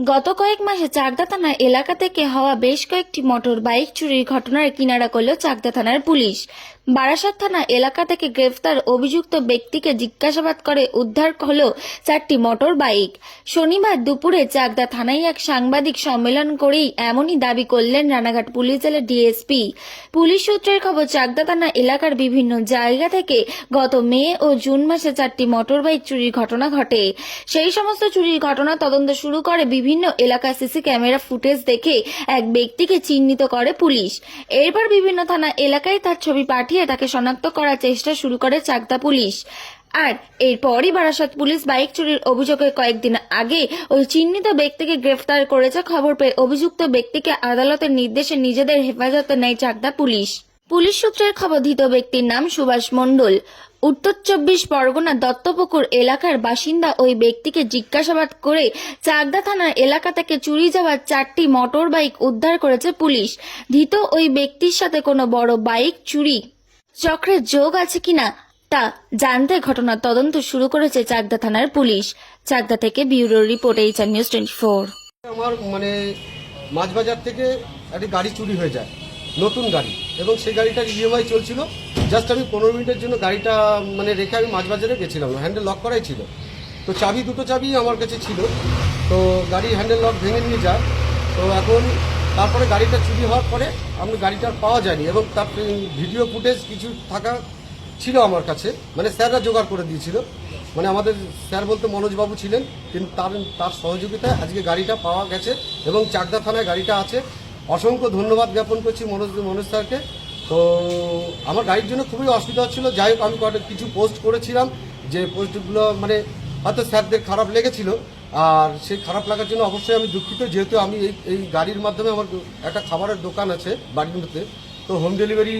গত কয়েক মাসে চাকদা থানা এলাকা থেকে হওয়া বেশ কয়েকটি মোটর বাইক চুরির ঘটনার কিনারা করল চাকদা থানার পুলিশ। বারাসাত থানা এলাকা থেকে গ্রেফতার অভিযুক্ত ব্যক্তিকে জিজ্ঞাসাবাদ করে উদ্ধার হল চারটি মোটর বাইক শনিবার দুপুরে চাকদা থানায় এক সাংবাদিক সম্মেলন করেই এমনই দাবি করলেন রানাঘাট পুলিশ জেলার ডিএসপি। পুলিশ সূত্রের খবর, চাকদা থানা এলাকার বিভিন্ন জায়গা থেকে গত মে ও জুন মাসে চারটি মোটর বাইক চুরির ঘটনা ঘটে। সেই সমস্ত চুরির ঘটনা তদন্ত শুরু করে বিভিন্ন এলাকার সিসি ক্যামেরা ফুটেজ দেখে এক ব্যক্তিকে চিহ্নিত করে পুলিশ। এরপর বিভিন্ন থানা এলাকায় তার ছবি পাঠিয়ে তাকে শনাক্ত করার চেষ্টা শুরু করে চাকদা পুলিশ। আর এরপরই বারাসাত পুলিশ বাইক চুরির অভিযোগে কয়েকদিন আগে ওই চিহ্নিত ব্যক্তিকে গ্রেফতার করেছে খবর পেয়ে অভিযুক্ত ব্যক্তিকে আদালতের নির্দেশে নিজেদের হেফাজতে নেয় চাকদা পুলিশ। পুলিশ সূত্রের খবর, ধৃত ব্যক্তির নাম সুভাষ মণ্ডল। উত্তর চব্বিশ পরগনা দত্তপুকুর এলাকার বাসিন্দা ওই ব্যক্তিকে জিজ্ঞাসাবাদ করে চাকদা থানার এলাকা থেকে চুরি যাওয়া চারটি মোটর বাইক উদ্ধার করেছে পুলিশ। ধৃত ওই ব্যক্তির সাথে কোনো বড় বাইক, চুরি চক্রের যোগ আছে কিনা তা জানতে ঘটনার তদন্ত শুরু করেছে চাকদা থানার পুলিশ। চাকদা থেকে bureau report HR news twenty four আমার মানে মাছবাজার থেকে একটি গাড়ি চুরি হয়ে যায়, নতুন গাড়ি। এবং সেই গাড়িটার ইএমআই চলছিল। জাস্ট আমি পনেরো মিনিটের জন্য গাড়িটা মানে রেখে আমি মাছবাজারে গেছিলাম। হ্যান্ডেল লক করাই ছিল। তো চাবি, দুটো চাবি আমার কাছে ছিল। তো গাড়ি হ্যান্ডেল লক ভেঙে নিয়ে যায়। তো এখন তারপরে গাড়িটা চুরি হওয়ার পরে আমি গাড়িটা পাওয়া যায়নি এবং তার ভিডিও ফুটেজ কিছু থাকা ছিল আমার কাছে। মানে স্যাররা জোগাড় করে দিয়েছিল। মানে আমাদের স্যার বলতে মনোজবাবু ছিলেন কিন্তু তার তার সহযোগিতায় আজকে গাড়িটা পাওয়া গেছে এবং চাকদা থানায় গাড়িটা আছে। অসংখ্য ধন্যবাদ জ্ঞাপন করছি মনোজ মনোজ স্যারকে। তো আমার গাড়ির জন্য খুবই অসুবিধা হচ্ছিল। যাই হোক, আমি কিছু পোস্ট করেছিলাম যে পোস্টগুলো মানে হয়তো স্যারদের খারাপ লেগেছিল। আর সেই খারাপ লাগার জন্য অবশ্যই আমি দুঃখিত, যেহেতু আমি এই এই গাড়ির মাধ্যমে আমার একটা খাবারের দোকান আছে বাড়ির মধ্যে তো হোম ডেলিভারি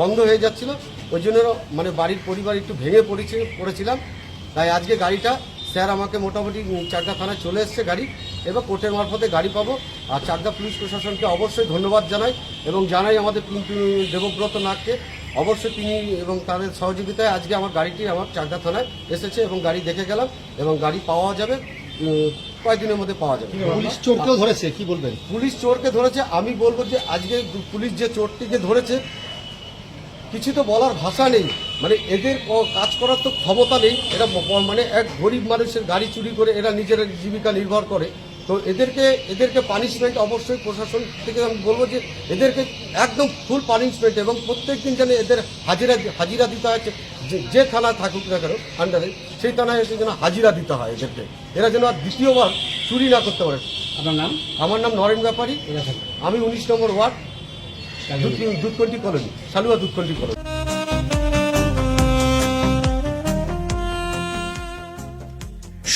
বন্ধ হয়ে যাচ্ছিল, ওই জন্য মানে বাড়ির পরিবার একটু ভেঙে পড়েছে, পড়েছিলাম। তাই আজকে গাড়িটা স্যার আমাকে মোটামুটি চাকদা থানায় চলে এসছে গাড়ি, এবার কোর্টের মারফতে গাড়ি পাবো। আর চারদা পুলিশ প্রশাসনকে অবশ্যই ধন্যবাদ জানাই এবং জানাই আমাদের দেবব্রত নাগকে। অবশ্যই তিনি এবং তাদের সহযোগিতায় আজকে আমার গাড়িটি আমার চাকদা থানায় এসেছে এবং গাড়ি দেখে গেলাম এবং গাড়ি পাওয়া যাবে। কয়েকদিনের মধ্যে পাওয়া যাবে। পুলিশ চোরকেও ধরেছে কি বলবেন? পুলিশ চোরকে ধরেছে আমি বলব যে আজকে পুলিশ যে চোরটিকে ধরেছে কিছু তো বলার ভাষা নেই। মানে এদের কাজ করার তো ক্ষমতা নেই। এরা মানে এক গরিব মানুষের গাড়ি চুরি করে এরা নিজের জীবিকা নির্ভর করে। তো এদেরকে এদেরকে পানিশমেন্ট অবশ্যই প্রশাসন থেকে আমি বলব যে এদেরকে একদম ফুল পানিশমেন্ট এবং প্রত্যেক দিন যেন এদের হাজিরা হাজিরা দিতে হয় যে- যে- যে থাকুক না কেন আন্ডারে সেই থানায় এসে যেন হাজিরা দিতে হয় এদেরকে। এরা যেন আর দ্বিতীয়বার চুরি না করতে পারে। আপনার নাম? আমার নাম নরেন ব্যাপারী। আমি উনিশ নম্বর ওয়ার্ড দুধ- দুধকন্টি কলোনি সালুয়া দুধকন্টি কলোনি।